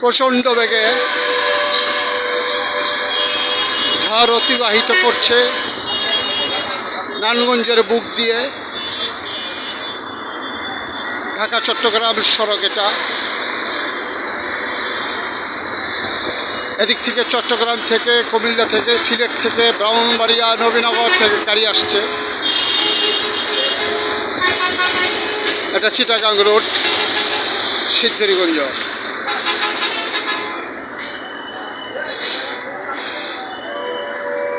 প্রচণ্ড বেগে ঝড় অতিবাহিত করছে নানগঞ্জের বুক দিয়ে। ঢাকা, চট্টগ্রাম সড়ক এটা। এদিক থেকে চট্টগ্রাম থেকে, কুমিল্লা থেকে, সিলেট থেকে, ব্রাহ্মণবাড়িয়া, নবীনগর থেকে গাড়ি আসছে। এটা চিটাগাং রোড, সিদ্ধেরিগঞ্জ।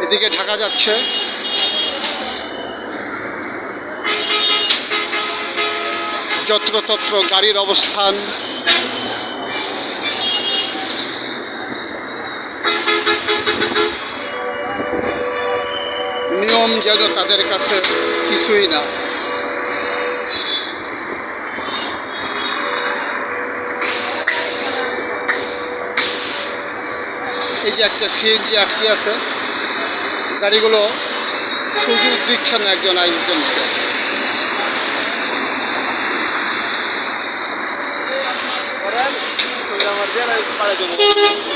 এদিকে ঢাকা যাচ্ছে। যত্রতত্র গাড়ির অবস্থান। নিয়ম যেন তাদের কাছে কিছুই না। এই যে একটা সিএনজি আটকে আছে। গাড়িগুলো সুযোগ দিচ্ছে না একজন আরেকজনকে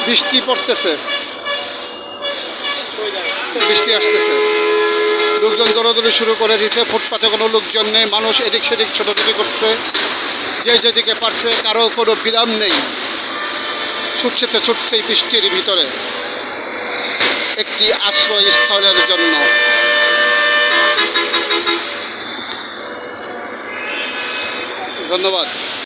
বৃষ্টি পড়তেছে। বৃষ্টি আসতেছে। লোকজন দৌড়াদৌড়ি শুরু করে দিতে ফুটপাতে কোনো লোকজন নেই। মানুষ এদিক সেদিক ছোটাছুটি করছে। যে যেদিকে পারছে, কারও কোনো বিরাম নেই। ছুটছে তো ছুটছে বৃষ্টির ভিতরে। একটি আশ্রয়স্থলের জন্য। ধন্যবাদ।